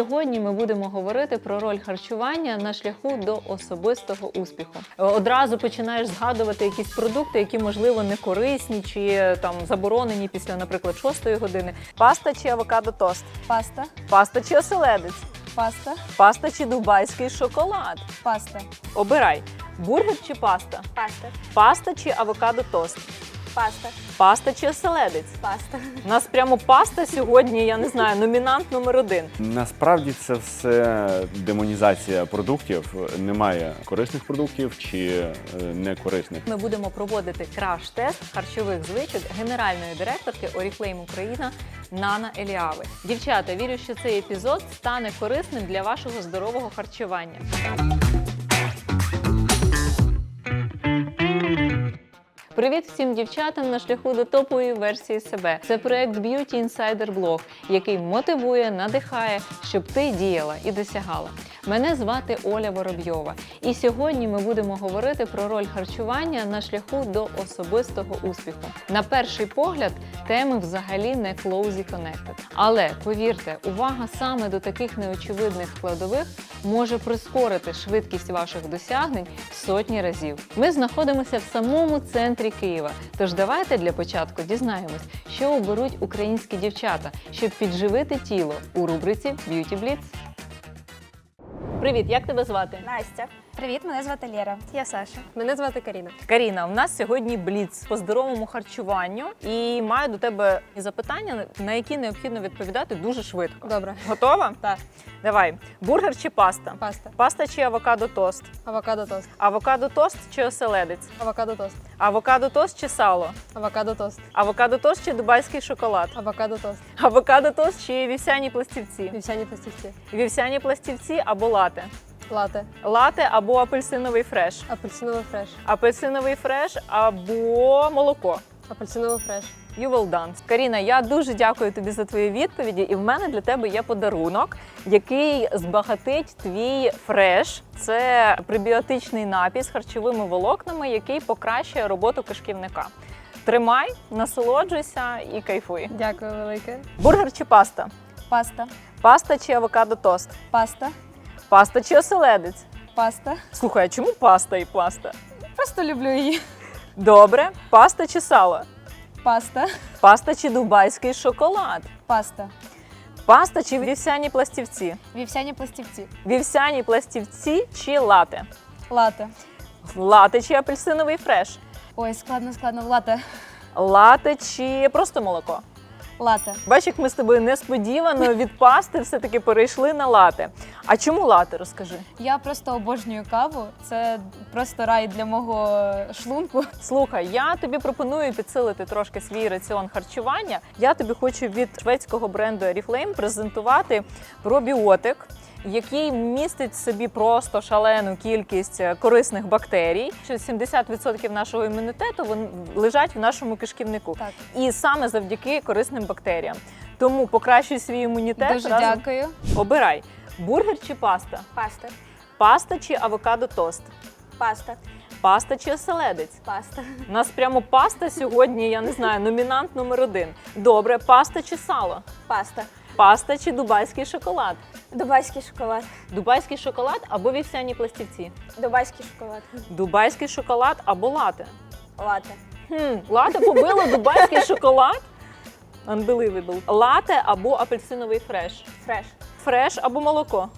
Сьогодні ми будемо говорити про роль харчування на шляху до особистого успіху. Одразу починаєш згадувати якісь продукти, які можливо не корисні чи там заборонені після, наприклад, шостої години. Паста чи авокадо тост, Паста, паста чи оселедець, паста, паста чи дубайський шоколад. паста, Обирай. Бургер чи паста, паста, паста чи авокадо тост, паста, паста чи оселедець. паста. У нас прямо паста сьогодні. Я не знаю, номінант номер один. Насправді це все демонізація продуктів. Немає корисних продуктів чи е, некорисних. Ми будемо проводити краш-тест харчових звичок генеральної директорки Oriflame Україна Нана Еліави. Дівчата, вірю, що цей епізод стане корисним для вашого здорового харчування. Привіт всім дівчатам на шляху до топової версії себе. Це проект Beauty Insider Blog, який мотивує, надихає, щоб ти діяла і досягала. Мене звати Оля Воробйова, і сьогодні ми будемо говорити про роль харчування на шляху до особистого успіху. На перший погляд, теми взагалі не closely connected. Але повірте, увага саме до таких неочевидних складових може прискорити швидкість ваших досягнень в сотні разів. Ми знаходимося в самому центрі Києва. Тож давайте для початку дізнаємось, що оберуть українські дівчата, щоб підживити тіло у рубриці Beauty Blitz. Привіт, як тебе звати? Настя. Привіт, мене звати Лєра. Я Саша. Мене звати Каріна. Каріна, у нас сьогодні бліц по здоровому харчуванню і маю до тебе запитання, на які необхідно відповідати дуже швидко. Добре. Готова? Так. Давай. Бургер чи паста? Паста. Паста чи авокадо тост? Авокадо тост. Авокадо тост чи оселедець? Авокадо тост. Авокадо тост чи сало? Авокадо тост. Авокадо тост чи дубайський шоколад? Авокадо тост. Авокадо тост чи вівсяні пластівці? Вівсяні пластівці. Вівсяні пластівці або лате? Лате. Лате або апельсиновий фреш? Апельсиновий фреш. Апельсиновий фреш або молоко? Апельсиновий фреш. You well done. Каріна, я дуже дякую тобі за твої відповіді. І в мене для тебе є подарунок, який збагатить твій фреш. Це пребіотичний напій з харчовими волокнами, який покращує роботу кишківника. Тримай, насолоджуйся і кайфуй. Дякую велике. Бургер чи паста? Паста. Паста чи авокадо тост? Паста. Паста чи оселедець? Паста. Слухай, а чому паста і паста? Просто люблю її. Добре, паста чи сало? Паста. Паста чи дубайський шоколад? Паста. Паста чи вівсяні пластівці? Вівсяні пластівці. Вівсяні пластівці чи лате? Лате. Лате чи апельсиновий фреш? Ой, складно, складно. Лате. Лате чи просто молоко? Лате. Бач, як ми з тобою несподівано від пасти все-таки перейшли на лате. А чому лате, розкажи? Я просто обожнюю каву. Це просто рай для мого шлунку. Слухай, я тобі пропоную підсилити трошки свій раціон харчування. Я тобі хочу від шведського бренду Oriflame презентувати пробіотик. Який містить в собі просто шалену кількість е, корисних бактерій. Що 70% нашого імунітету лежать в нашому кишківнику. Так. І саме завдяки корисним бактеріям. Тому покращуй свій імунітет. Дуже разом- дякую. Обирай бургер чи паста, Паста. паста чи авокадо тост, Паста. паста чи оселедець. Паста. У нас прямо паста сьогодні, я не знаю, номінант номер один. Добре, паста чи сало, Паста. Паста чи дубайський шоколад, Дубайський шоколад. дубайський шоколад або вівсяні пластівці, Дубайський шоколад. дубайський шоколад або лате. Лате. Хм, лате побило дубайський шоколад. Unbelievable. Лате або апельсиновий фреш. Фреш. Фреш або молоко.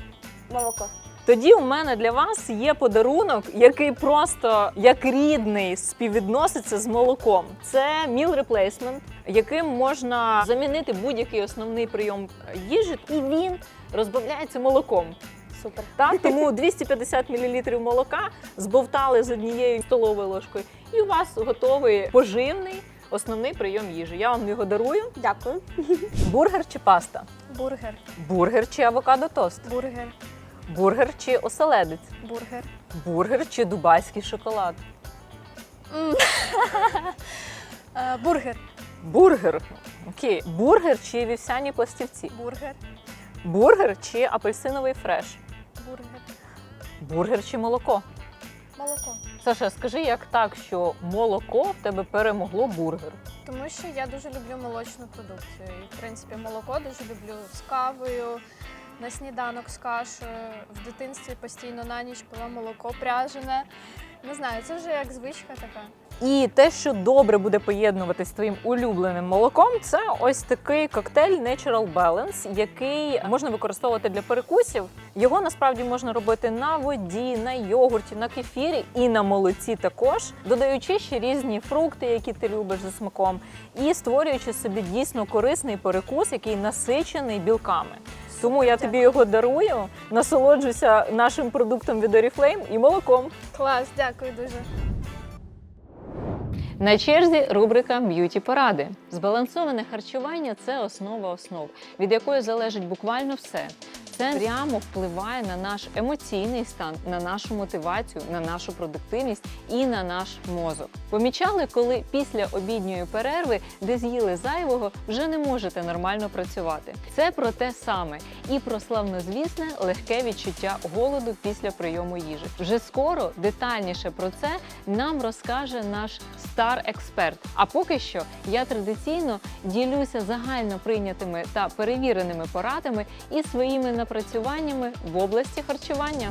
Молоко. Тоді у мене для вас є подарунок, який просто як рідний співвідноситься з молоком. Це meal replacement, яким можна замінити будь-який основний прийом їжі, і він розбавляється молоком. Супер. Так, тому 250 мл молока збовтали з однією столовою ложкою, і у вас готовий поживний основний прийом їжі. Я вам його дарую. Дякую. Бургер чи паста? Бургер. Бургер чи авокадо тост? Бургер. Бургер чи оселедець? Бургер. Бургер чи дубайський шоколад? Е, бургер. Бургер. Окей. Бургер чи вівсяні пластівці? Бургер. Бургер чи апельсиновий фреш? Бургер. Бургер чи молоко? Молоко. Саша, скажи, як так, що молоко в тебе перемогло бургер? Тому що я дуже люблю молочну продукцію. І, в принципі, молоко дуже люблю з кавою, на сніданок з кашею. В дитинстві постійно на ніч пила молоко пряжене. Не знаю, це вже як звичка така. І те, що добре буде поєднуватись з твоїм улюбленим молоком, це ось такий коктейль Natural Balance, який можна використовувати для перекусів. Його насправді можна робити на воді, на йогурті, на кефірі і на молоці також, додаючи ще різні фрукти, які ти любиш за смаком, і створюючи собі дійсно корисний перекус, який насичений білками. Тому я тобі його дарую, насолоджуйся нашим продуктом від Oriflame і молоком. Клас, дякую дуже. На черзі рубрика Б'юті поради. Збалансоване харчування це основа основ, від якої залежить буквально все. Це прямо впливає на наш емоційний стан, на нашу мотивацію, на нашу продуктивність і на наш мозок. Помічали, коли після обідньої перерви, де з'їли зайвого, вже не можете нормально працювати. Це про те саме і про славнозвісне легке відчуття голоду після прийому їжі. Вже скоро детальніше про це нам розкаже наш стар-експерт. А поки що я традиційно ділюся загально прийнятими та перевіреними порадами і своїми напрацюваннями в області харчування.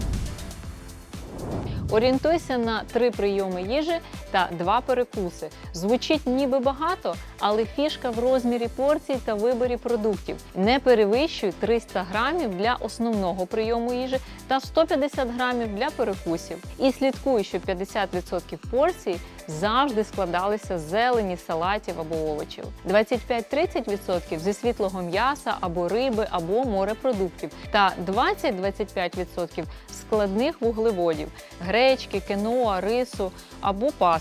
Орієнтуйся на три прийоми їжі та два перекуси. Звучить ніби багато, але фішка в розмірі порцій та виборі продуктів. Не перевищуй 300 грамів для основного прийому їжі та 150 грамів для перекусів. І слідкуй, щоб 50% порцій завжди складалися з зелені, салатів або овочів. 25-30% зі світлого м'яса або риби або морепродуктів та 20-25% складних вуглеводів гречки, кіноа, рису або пасти.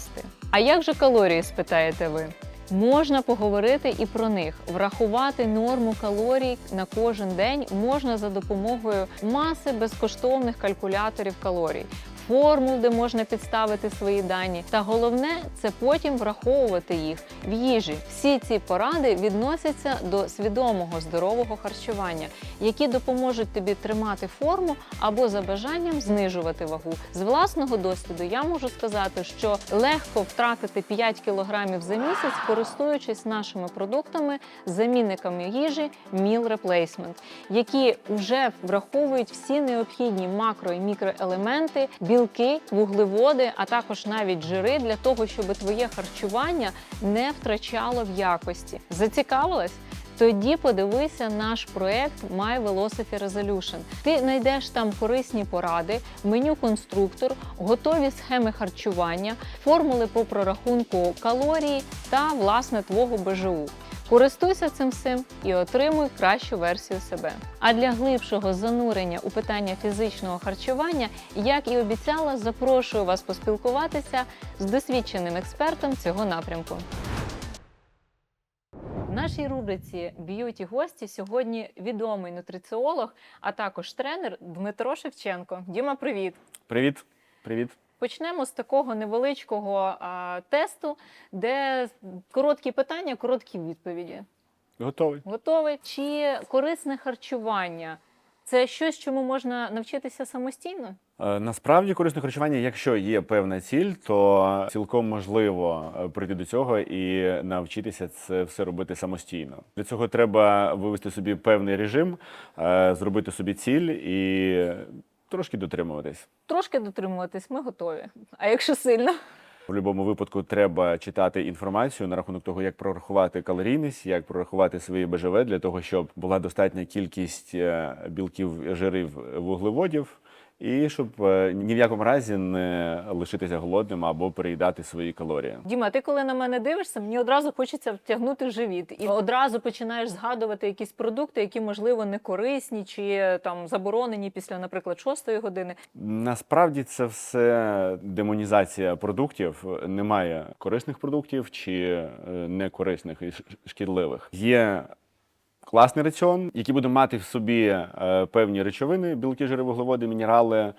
А як же калорії, спитаєте ви? Можна поговорити і про них. Врахувати норму калорій на кожен день можна за допомогою маси безкоштовних калькуляторів калорій. Формул, де можна підставити свої дані, та головне це потім враховувати їх в їжі. Всі ці поради відносяться до свідомого здорового харчування, які допоможуть тобі тримати форму або за бажанням знижувати вагу. З власного досвіду я можу сказати, що легко втратити 5 кілограмів за місяць, користуючись нашими продуктами, замінниками їжі Meal Replacement, які вже враховують всі необхідні макро і мікроелементи, білки, вуглеводи, а також навіть жири для того, щоб твоє харчування не втрачало в якості. Зацікавилась? Тоді подивися наш проект My Velocity Resolution. Ти знайдеш там корисні поради, меню конструктор, готові схеми харчування, формули по прорахунку калорій та власне твого БЖУ. Користуйся цим всім і отримуй кращу версію себе. А для глибшого занурення у питання фізичного харчування, як і обіцяла, запрошую вас поспілкуватися з досвідченим експертом цього напрямку. В нашій рубриці Б'юті гості сьогодні відомий нутриціолог, а також тренер Дмитро Шевченко. Діма, привіт! Привіт, привіт. Почнемо з такого невеличкого а, тесту, де короткі питання, короткі відповіді. Готовий. Готовий? Чи корисне харчування це щось, чому можна навчитися самостійно? Е, Насправді корисне харчування, якщо є певна ціль, то цілком можливо е, прийти до цього і навчитися це все робити самостійно. Для цього треба вивести собі певний режим, е, зробити собі ціль і трошки дотримуватись. Трошки дотримуватись, ми готові. А якщо сильно? В будь-якому випадку треба читати інформацію на рахунок того, як прорахувати калорійність, як прорахувати свої БЖВ для того, щоб була достатня кількість е, білків, жирів, вуглеводів, і щоб е, ні в якому разі не лишитися голодним або переїдати свої калорії. Діма, ти коли на мене дивишся, мені одразу хочеться втягнути живіт, і одразу починаєш згадувати якісь продукти, які можливо не корисні чи там заборонені після, наприклад, шостої години. Насправді це все демонізація продуктів. Немає корисних продуктів чи е, некорисних і ш- шкідливих. Є класний раціон, який буде мати в собі е, певні речовини, білки, жири, вуглеводи, мінерали.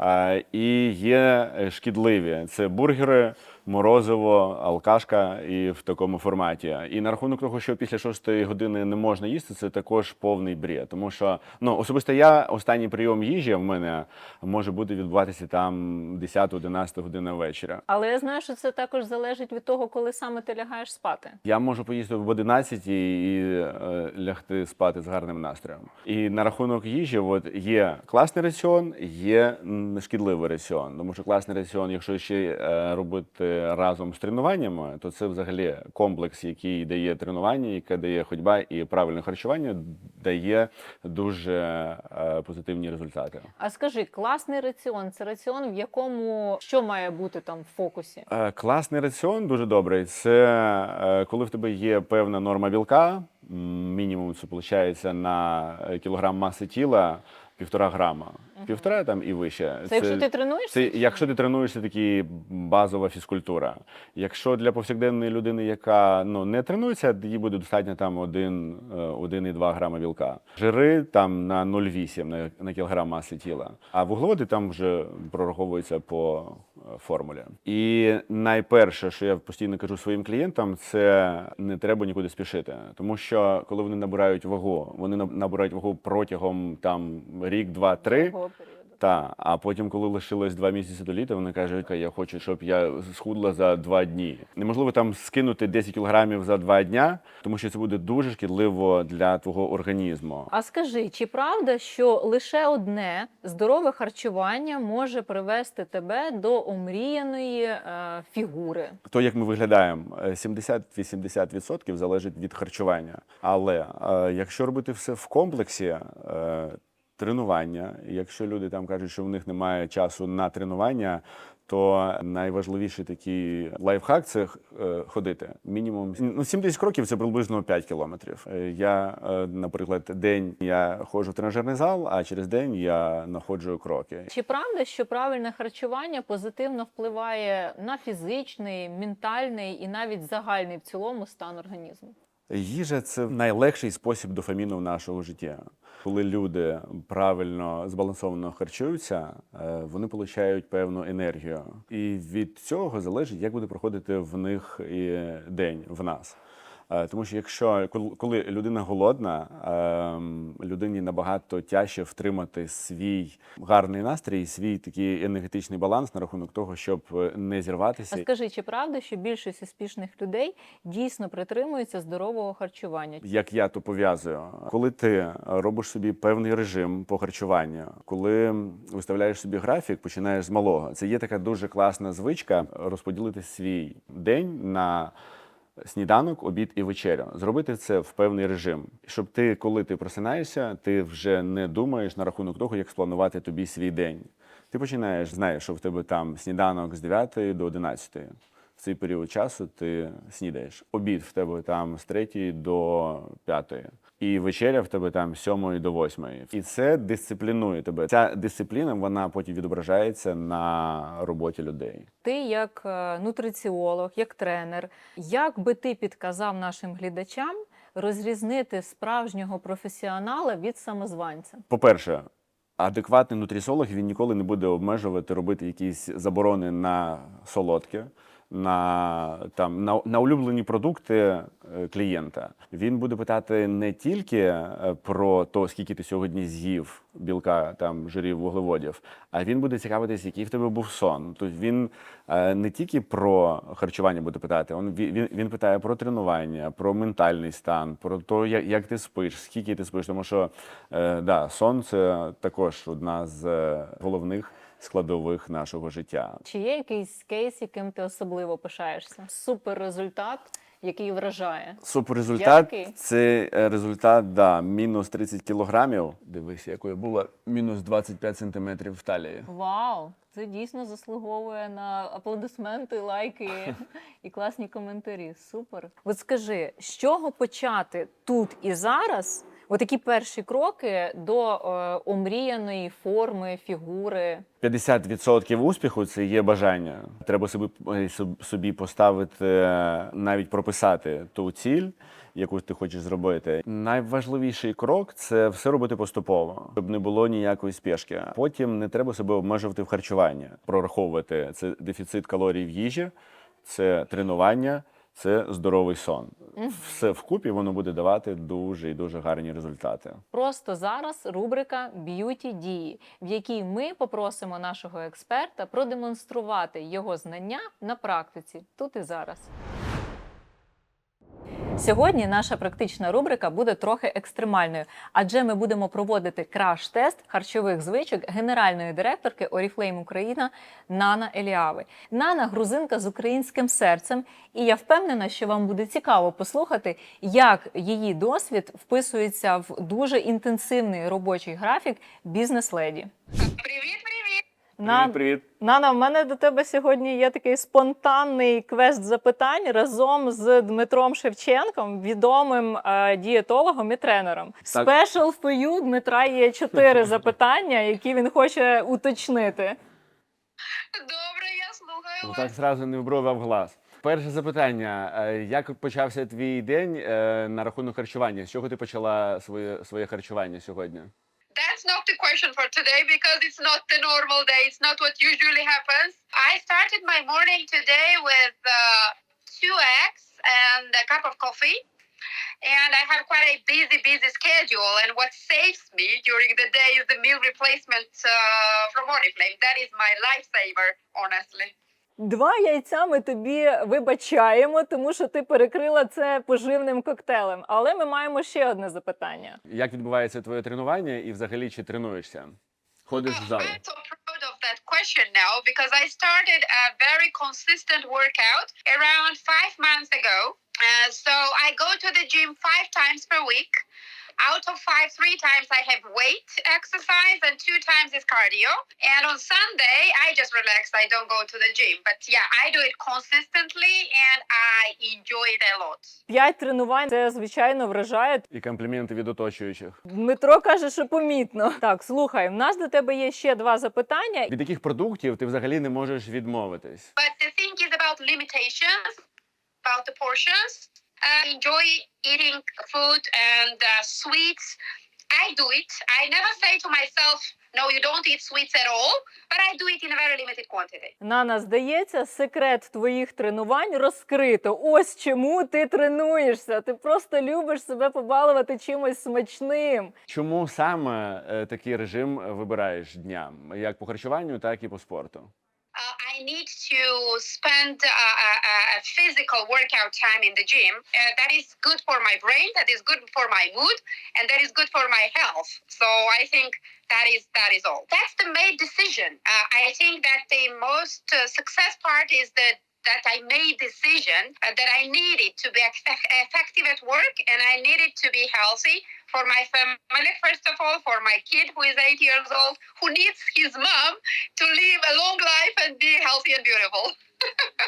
е, І є е, шкідливі це бургери, морозиво, алкашка і в такому форматі. І на рахунок того, що після шостої години не можна їсти, це також повний бред. Тому що ну особисто я останній прийом їжі в мене може бути відбуватися там 10-11 година вечора. Але я знаю, що це також залежить від того, коли саме ти лягаєш спати. Я можу поїсти в 11 і, і е, лягти спати з гарним настроєм. І на рахунок їжі, от є класний раціон, є шкідливий раціон. Тому що класний раціон, якщо ще е, робити разом з тренуваннями, то це взагалі комплекс, який дає тренування, яке дає ходьба і правильне харчування, дає дуже е, позитивні результати. А скажи, класний раціон це раціон, в якому що має бути там в фокусі? Е, Класний раціон дуже добрий. Це е, коли в тебе є певна норма білка, мінімум це виходить на е, кілограм маси тіла півтора грама. Півтора там і вище. Це, якщо ти тренуєшся? Це якщо ти тренуєшся, такі базова фізкультура. Якщо для повсякденної людини, яка ну не тренується, їй буде достатньо там 1, 1,2 грама білка. Жири там на 0,8 на, на кілограм маси тіла. А вуглеводи там вже прораховуються по формулі. І найперше, що я постійно кажу своїм клієнтам, це не треба нікуди спішити. Тому що коли вони набирають вагу, вони наб- набирають вагу протягом там рік, два, три. Та, а потім, коли лишилось два місяці до літа, вони кажуть, я хочу, щоб я схудла за два дні. Неможливо там скинути 10 кілограмів за два дня, тому що це буде дуже шкідливо для твого організму. А скажи, чи правда, що лише одне здорове харчування може привести тебе до омріяної е, фігури? То, як ми виглядаємо, е, 70-80% залежить від харчування. Але е, якщо робити все в комплексі, е, тренування, якщо люди там кажуть, що в них немає часу на тренування. То найважливіший такий лайфхак це е, ходити. Мінімум ну, 70 кроків це приблизно 5 кілометрів. Е, Я, е, наприклад, день я ходжу в тренажерний зал, а через день я находжу кроки. Чи правда, що правильне харчування позитивно впливає на фізичний, ментальний і навіть загальний в цілому стан організму? Їжа це найлегший спосіб дофаміну в нашого життя. Коли люди правильно збалансовано харчуються, е, вони отримують певну енергію, і від цього залежить, як буде проходити в них і день в нас. Е, Тому що якщо коли людина голодна, ем, людині набагато тяжче втримати свій гарний настрій, свій такий енергетичний баланс на рахунок того, щоб е, не А зірватися. скажи, чи правда, що більшість успішних людей дійсно притримуються здорового харчування? Як я то пов'язую, коли ти робиш собі певний режим по харчуванню, коли виставляєш собі графік, починаєш з малого. Це є така дуже класна звичка розподілити свій день на сніданок, обід і вечеря. Зробити це в певний режим, щоб ти, коли ти просинаєшся, ти вже не думаєш на рахунок того, як спланувати тобі свій день. Ти починаєш, знаєш, що в тебе там сніданок з 9 до 11. В цей період часу ти снідаєш. Обід в тебе там з 3 до 5. І вечеря в тебе там з 7 до 8. І це дисциплінує тебе. Ця дисципліна вона потім відображається на роботі людей. Ти як е, нутриціолог, як тренер, як би ти підказав нашим глядачам розрізнити справжнього професіонала від самозванця? По-перше, адекватний нутрісолог він ніколи не буде обмежувати робити якісь заборони на солодке, на, там, на, на улюблені продукти е, клієнта. Він буде питати не тільки е, про те, скільки ти сьогодні з'їв білка, там, жирів, вуглеводів, а він буде цікавитись, який в тебе був сон. Тобто він е, не тільки про харчування буде питати, він, він, він питає про тренування, про ментальний стан, про те, як, як ти спиш, скільки ти спиш. Тому що е, да, сон це також одна з головних складових нашого життя. Чи є якийсь кейс, яким ти особливо пишаєшся? Супер результат, який вражає. Суперрезультат Який? це е, результат, да, мінус 30 кілограмів. Дивись, якою була мінус 25 сантиметрів в талії. Вау! Це дійсно заслуговує на аплодисменти, лайки і класні коментарі. Супер. От скажи, з чого почати тут і зараз? Отакі перші кроки до е, омріяної форми, фігури. 50% успіху це є бажання. Треба собі, е, собі поставити, е, навіть прописати ту ціль, яку ти хочеш зробити. Найважливіший крок це все робити поступово, щоб не було ніякої спешки. Потім не треба себе обмежувати в харчуванні, прораховувати це дефіцит калорій в їжі. це тренування, це здоровий сон. Все вкупі воно буде давати дуже і дуже гарні результати. Просто зараз рубрика Б'юті дії, в якій ми попросимо нашого експерта продемонструвати його знання на практиці тут і зараз. Сьогодні наша практична рубрика буде трохи екстремальною, адже ми будемо проводити краш-тест харчових звичок генеральної директорки Oriflame Україна Нана Еліави. Нана грузинка з українським серцем, і я впевнена, що вам буде цікаво послухати, як її досвід вписується в дуже інтенсивний робочий графік бізнес-леді. Привіт, привіт! На... привіт. Нана, в мене до тебе сьогодні є такий спонтанний квест запитань разом з Дмитром Шевченком, відомим е, дієтологом і тренером. Special for you Дмитра є чотири запитання, які він хоче уточнити. Добре, я слухаю Ну, вас. Так зразу не в брови, а в глаз. Перше запитання: Е, як почався твій день е, на рахунок харчування? З чого ти почала своє своє харчування сьогодні? That's not the question for today because it's not the normal day. It's not what usually happens. I started my morning today with uh, two eggs and a cup of coffee. And I have quite a busy, busy schedule. And what saves me during the day is the meal replacement uh, from Oriflame. That is my lifesaver, honestly. Два яйця ми тобі вибачаємо, тому що ти перекрила це поживним коктейлем. Але ми маємо ще одне запитання. Як відбувається твоє тренування і взагалі чи тренуєшся? Ходиш в зал? That question now because I started a very consistent workout around five months ago. Uh, so I go to the gym five times per week. Out of five, three times I have weight exercise and two times is cardio. And on Sunday, I just relax. I don't go to the gym. But yeah, I do it consistently and I enjoy it a lot. П'ять тренувань це звичайно вражає. І компліменти від оточуючих. Дмитро каже, що помітно. Так, слухай, в нас до тебе є ще два запитання. Від яких продуктів ти взагалі не можеш відмовитись? But the thing is about limitations, about the portions. I enjoy eating food and uh, sweets. I do it. I never say to myself, no, you don't eat sweets at all, but I do it in a very limited quantity. Нана, здається, секрет твоїх тренувань розкрито. Ось чому ти тренуєшся. Ти просто любиш себе побалувати чимось смачним. Чому саме е, такий режим вибираєш дня? Як по харчуванню, так і по спорту? Uh, I need to spend uh, a, a, a physical workout time in the gym. Uh, that is good for my brain. That is good for my mood, and that is good for my health. So I think that is that is all. That's the main decision. Uh, I think that the most uh, success part is that that I made decision uh, that I needed to be effective at work and I needed to be healthy for my family first of all, for my kid who is eight years old, who needs his mom to live a long life and be healthy and beautiful.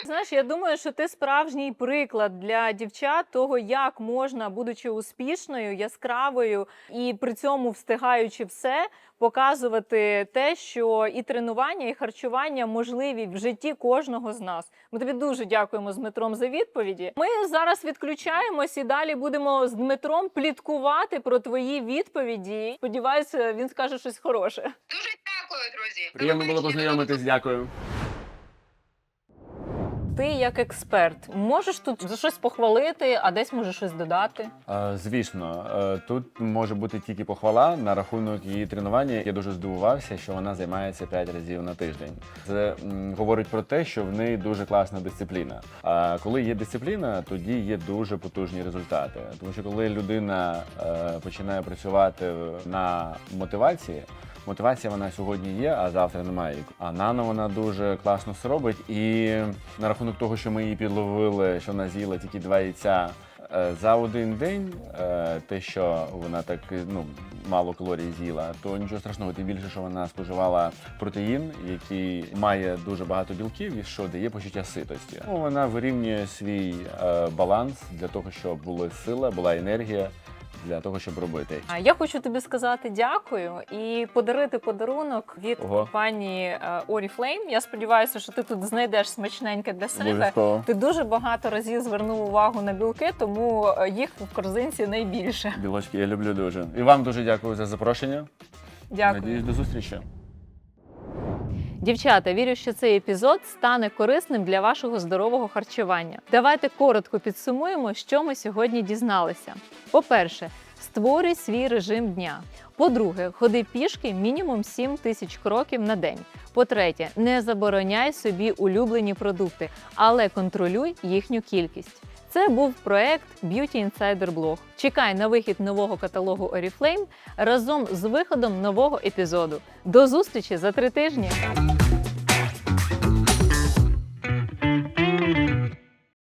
Знаєш, я думаю, що ти справжній приклад для дівчат того, як можна, будучи успішною, яскравою і при цьому встигаючи все, показувати те, що і тренування, і харчування можливі в житті кожного з нас. Ми тобі дуже дякуємо з Дмитром за відповіді. Ми зараз відключаємось і далі будемо з Дмитром пліткувати про твої відповіді. Сподіваюся, він скаже щось хороше. Дуже дякую, друзі. Приємно було познайомитись, дякую. Ти як експерт можеш тут за щось похвалити, а десь може щось додати. Звісно, е, тут може бути тільки похвала на рахунок її тренування. Я дуже здивувався, що вона займається 5 разів на тиждень. Це говорить про те, що в неї дуже класна дисципліна. А коли є дисципліна, тоді є дуже потужні результати. Тому що коли людина е, починає працювати на мотивації. Мотивація вона сьогодні є, а завтра немає. А нано вона дуже класно все робить. І на рахунок того, що ми її підловили, що вона з'їла тільки два яйця е, за один день, е, те, що вона так ну мало калорій з'їла, то нічого страшного. Тим більше, що вона споживала протеїн, який має дуже багато білків і що дає почуття ситості. Ну, вона вирівнює свій е, баланс для того, щоб була сила, була енергія для того, щоб робити. А я хочу тобі сказати дякую і подарити подарунок від Ого. компанії е, Oriflame. Я сподіваюся, що ти тут знайдеш смачненьке для себе. Обов'язково. Ти дуже багато разів звернув увагу на білки, тому е, їх в корзинці найбільше. Білочки, я люблю дуже. І вам дуже дякую за запрошення. Дякую. Надіюсь, до зустрічі. Дівчата, вірю, що цей епізод стане корисним для вашого здорового харчування. Давайте коротко підсумуємо, що ми сьогодні дізналися. По-перше, створюй свій режим дня. По-друге, ходи пішки мінімум 7 тисяч кроків на день. По-третє, не забороняй собі улюблені продукти, але контролюй їхню кількість. Це був проект Beauty Insider Blog. Чекай на вихід нового каталогу Oriflame разом з виходом нового епізоду. До зустрічі за три тижні!